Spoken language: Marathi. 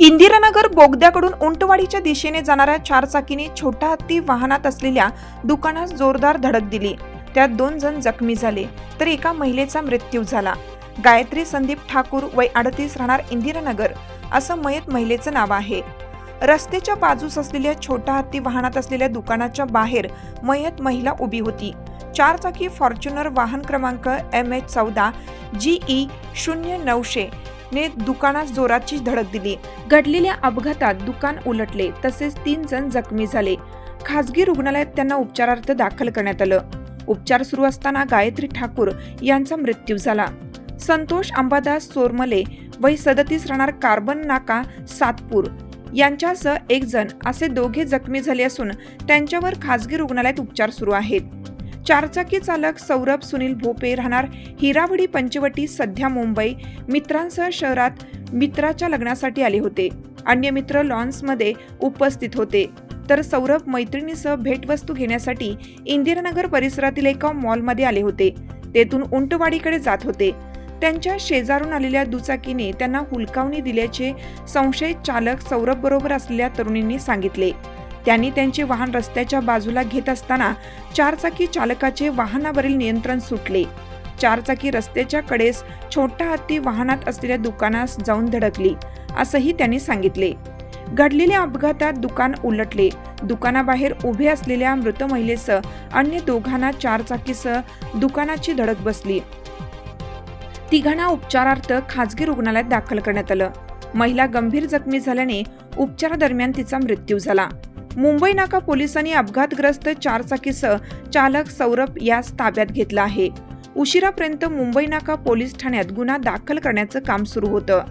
इंदिरानगर बोगद्याकडून उंटवाडीच्या दिशेने जाणाऱ्या चारचाकीने छोटा हत्ती वाहनात असलेल्या दुकानास जोरदार धडक दिली. त्यात दोन जण जखमी झाले तर एका महिलेचा मृत्यू झाला. गायत्री संदीप ठाकूर वय अडतीस राहणार इंदिरानगर असं मयत महिलेचं नाव आहे. रस्त्याच्या बाजूस असलेल्या छोटा हत्ती वाहनात असलेल्या दुकानाच्या बाहेर मयत महिला उभी होती. चारचाकी फॉर्च्युनर वाहन क्रमांक एम एच चौदा जी ई शून्य नऊशे ने दुकानास जोराची धडक दिली. घडलेल्या अपघातात दुकान उलटले तसेच तीन जण जखमी झाले. खासगी रुग्णालयात त्यांना उपचारार्थ दाखल करण्यात आलं. उपचार सुरू असताना गायत्री ठाकूर यांचा मृत्यू झाला. संतोष अंबादास चोरमले वय सदतीस राहणार कार्बन नाका सातपूर यांच्यासह एक जण असे दोघे जखमी झाले असून त्यांच्यावर खासगी रुग्णालयात उपचार सुरू आहेत. चारचाकी चालक सौरभ सुनील भोपे राहणार हिरावडी पंचवटी सध्या मुंबई. मित्रांसह शहरात मित्राच्या लग्नासाठी आले होते. अन्य मित्र लॉन्समध्ये उपस्थित होते. तर सौरभ मैत्रिणीसह भेटवस्तू घेण्यासाठी इंदिरानगर परिसरातील एका मॉलमध्ये आले होते. तेथून उंटवाडीकडे जात होते. त्यांच्या शेजारून आलेल्या दुचाकीने त्यांना हुलकावणी दिल्याचे संशयित चालक सौरभ बरोबर असलेल्या तरुणींनी सांगितले. त्यांनी त्यांचे वाहन रस्त्याच्या बाजूला घेत असताना चारचाकी चालकाचे वाहनावरील नियंत्रण सुटले. चारचाकी रस्त्याच्या कडेस छोटा हत्ती वाहनात असलेल्या दुकानास जाऊन धडकली असंही त्यांनी सांगितले. घडलेल्या अपघातात दुकान उलटले. दुकानाबाहेर उभे असलेल्या मृत महिलेसह अन्य दोघांना चारचाकीसह दुकानाची धडक बसली. तिघांना उपचारार्थ खाजगी रुग्णालयात दाखल करण्यात आलं. महिला गंभीर जखमी झाल्याने उपचारादरम्यान तिचा मृत्यू झाला. मुंबई नाका पोलिसांनी अपघातग्रस्त चारचाकीसह चालक सौरभ यास ताब्यात घेतला आहे. उशिरापर्यंत मुंबई नाका पोलीस ठाण्यात गुन्हा दाखल करण्याचं काम सुरू होतं.